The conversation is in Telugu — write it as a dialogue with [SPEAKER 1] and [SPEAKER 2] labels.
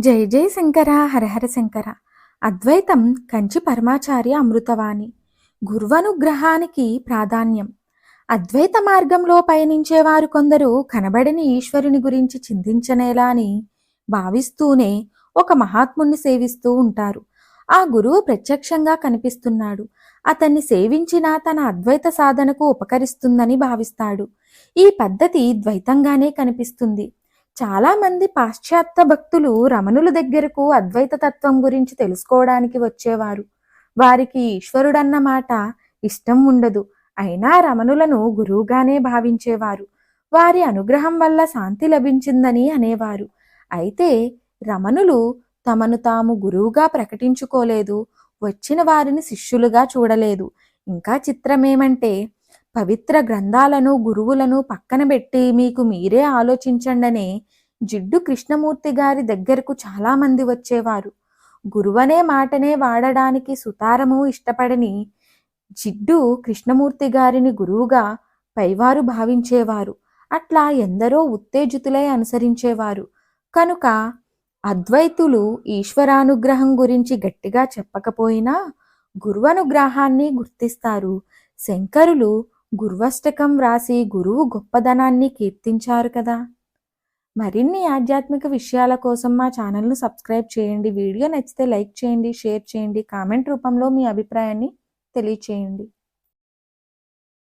[SPEAKER 1] జై జై శంకర హరహర శంకర. అద్వైతం కంచి పరమాచార్య అమృతవాణి. గురువనుగ్రహానికి ప్రాధాన్యం. అద్వైత మార్గంలో పయనించేవారు కొందరు కనబడని ఈశ్వరుని గురించి చింతించనేలా అని భావిస్తూనే ఒక మహాత్ముణ్ణి సేవిస్తూ ఉంటారు. ఆ గురువు ప్రత్యక్షంగా కనిపిస్తున్నాడు. అతన్ని సేవించినా తన అద్వైత సాధనకు ఉపకరిస్తుందని భావిస్తాడు. ఈ పద్ధతి ద్వైతంగానే కనిపిస్తుంది. చాలామంది పాశ్చాత్య భక్తులు రమణుల దగ్గరకు అద్వైత తత్వం గురించి తెలుసుకోవడానికి వచ్చేవారు. వారికి ఈశ్వరుడన్న మాట ఇష్టం ఉండదు. అయినా రమణులను గురువుగానే భావించేవారు. వారి అనుగ్రహం వల్ల శాంతి లభించిందని అనేవారు. అయితే రమణులు తమను తాము గురువుగా ప్రకటించుకోలేదు. వచ్చిన వారిని శిష్యులుగా చూడలేదు. ఇంకా చిత్రమేమంటే పవిత్ర గ్రంథాలను గురువులను పక్కన పెట్టి మీకు మీరే ఆలోచించండనే జిడ్డు కృష్ణమూర్తి గారి దగ్గరకు చాలామంది వచ్చేవారు. గురువనే మాటనే వాడడానికి సుతారము ఇష్టపడని జిడ్డు కృష్ణమూర్తి గారిని గురువుగా పైవారు భావించేవారు. అట్లా ఎందరో ఉత్తేజితులై అనుసరించేవారు. కనుక అద్వైతులు ఈశ్వరానుగ్రహం గురించి గట్టిగా చెప్పకపోయినా గురువనుగ్రహాన్ని గుర్తిస్తారు. శంకరులు గురువష్టకం వ్రాసి గురువు గొప్పదనాన్ని కీర్తించారు కదా. మరిన్ని ఆధ్యాత్మిక విషయాల కోసం మా ఛానల్ను సబ్స్క్రైబ్ చేయండి. వీడియో నచ్చితే లైక్ చేయండి షేర్ చేయండి. కామెంట్ రూపంలో మీ అభిప్రాయాన్ని తెలియచేయండి.